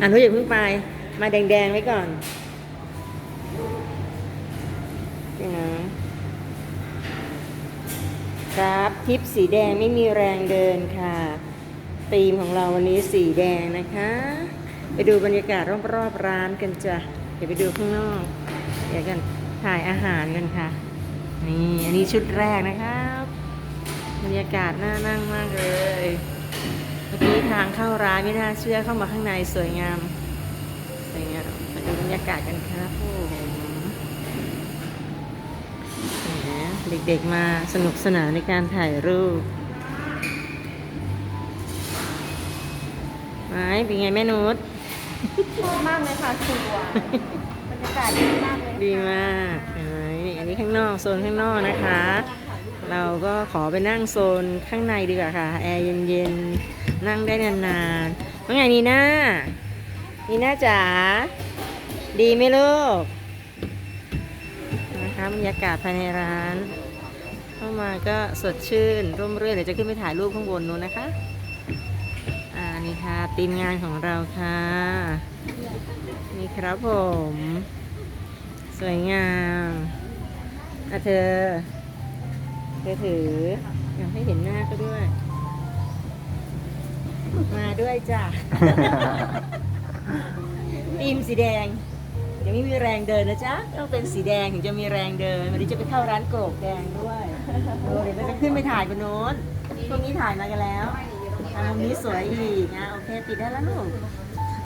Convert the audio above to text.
อะนุ้ยอย่าเพิ่งไป มาแดงๆไว้ก่อนนี่นะครับทิปสีแดงไม่มีแรงเดินค่ะธีมของเราวันนี้สีแดงนะคะ ไปดูบรรยากาศรอบๆร้านกันจ้ะเดี๋ยวไปดูข้างนอก เดี๋ยวกันถ่ายอาหารกันค่ะ นี่อันนี้ชุดแรกนะครับ บรรยากาศน่านั่งมากเลย เมื่อกี้ทางเข้าร้านไม่น่าเชื่อเข้ามาข้างในสวยงาม สวยงามมาดูบรรยากาศกันครับโอ้โหแหมเด็กๆมาสนุกสนานในการถ่ายรูป ไม้เป็นไงแม่นุชชอบมากเลยค่ะสวยบรรยากาศดีมากเลยดีมาก ข้างนอกโซนข้างนอกนะคะ เราก็ขอไปนั่งโซนข้างในดีกว่าค่ะ แอร์เย็นๆ นั่งได้นานๆว่าไงนีน่านีน่าจ๋าดีไหมลูกนะคะบรรยากาศภายในร้าน เข้ามาก็สดชื่น ร่มรื่นเดี๋ยวจะขึ้นไปถ่ายรูปข้างบนนู้นนะคะอ่านี่ค่ะทีมงานของเราค่ะ นี่ครับผม สวยงาม อะเธอ เธอถืออยากให้เห็นหน้าก็ด้วย มาด้วยจ้ะ ทีมสีแดง ยังไม่มีแรงเดินนะจ๊ะ ต้องเป็นสีแดงถึงจะมีแรงเดิน วันนี้จะไปเข้าร้านโกรกแดงด้วยเออเดี๋ยวเราจะขึ้นไปถ่ายบนโน้นพวกนี้ถ่ายมากันแล้วอันนี้สวยอีกนะโอเค ปิดได้แล้วลูก